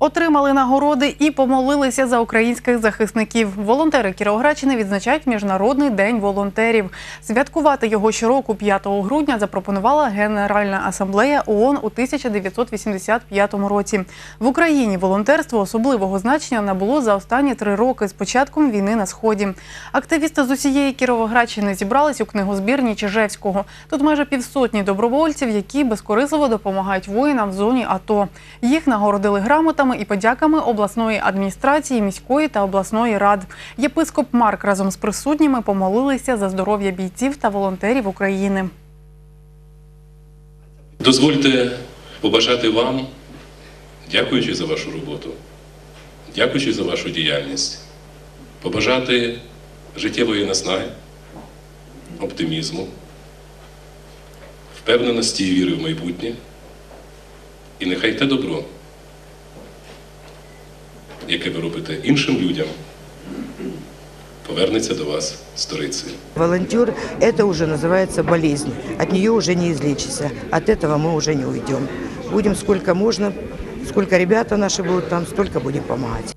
Отримали нагороди і помолилися за українських захисників. Волонтери Кіровоградщини відзначають Міжнародний день волонтерів. Святкувати його щороку 5 грудня запропонувала Генеральна асамблея ООН у 1985 році. В Україні волонтерство особливого значення набуло за останні три роки з початком війни на сході. Активісти з усієї Кіровоградщини зібрались у книгозбірні Чижевського. Тут майже півсотні добровольців, які безкорисливо допомагають воїнам в зоні АТО. Їх нагородили грамотами і подяками обласної адміністрації, міської та обласної рад. Єпископ Марк разом з присутніми помолилися за здоров'я бійців та волонтерів України. Дозвольте побажати вам, дякуючи за вашу роботу, дякуючи за вашу діяльність, побажати життєвої наснаги, оптимізму, впевненості і віри в майбутнє. І нехай те добро, яке ви робите іншим людям, повернеться до вас сторицею. Волонтер – это уже называется болезнь. От нее уже не излечишься. От этого мы уже не уйдем. Будем сколько можно, сколько ребята наши будут там, столько будем помогать.